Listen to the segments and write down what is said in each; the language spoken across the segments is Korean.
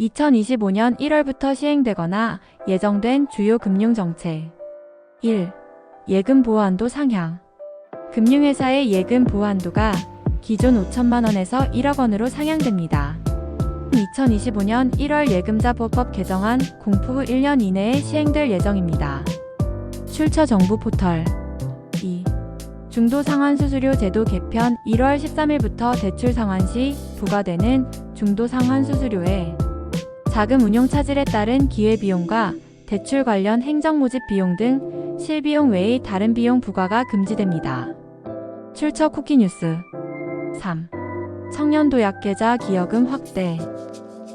2025년 1월부터 시행되거나 예정된 주요 금융정책 1. 예금 보호한도 상향 금융회사의 예금 보호한도가 기존 5천만 원에서 1억 원으로 상향됩니다. 2025년 1월 예금자보법 개정안 공포 후 1년 이내에 시행될 예정입니다. 출처 정부 포털 2. 중도 상환 수수료 제도 개편 1월 13일부터 대출 상환 시 부과되는 중도 상환 수수료에 자금 운용 차질에 따른 기회 비용과 대출 관련 행정 모집 비용 등 실비용 외의 다른 비용 부과가 금지됩니다. 출처 쿠키 뉴스 3. 청년도약계좌 기여금 확대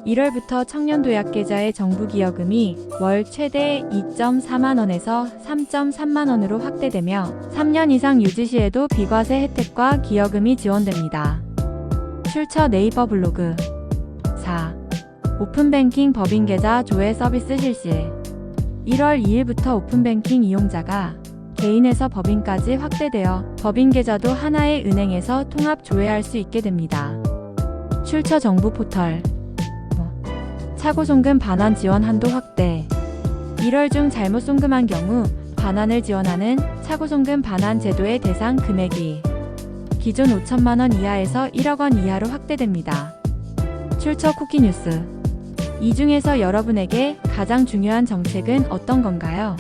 1월부터 청년도약계좌의 정부 기여금이 월 최대 2.4만 원에서 3.3만 원으로 확대되며 3년 이상 유지 시에도 비과세 혜택과 기여금이 지원됩니다. 출처 네이버 블로그 4. 오픈뱅킹 법인계좌 조회 서비스 실시 1월 2일부터 오픈뱅킹 이용자가 개인에서 법인까지 확대되어 법인계좌도 하나의 은행에서 통합 조회할 수 있게 됩니다. 출처 정부 포털 차고 송금 반환 지원 한도 확대 1월 중 잘못 송금한 경우 반환을 지원하는 차고 송금 반환 제도의 대상 금액이 기존 5천만 원 이하에서 1억 원 이하로 확대됩니다. 출처 쿠키 뉴스 이 중에서 여러분에게 가장 중요한 정책은 어떤 건가요?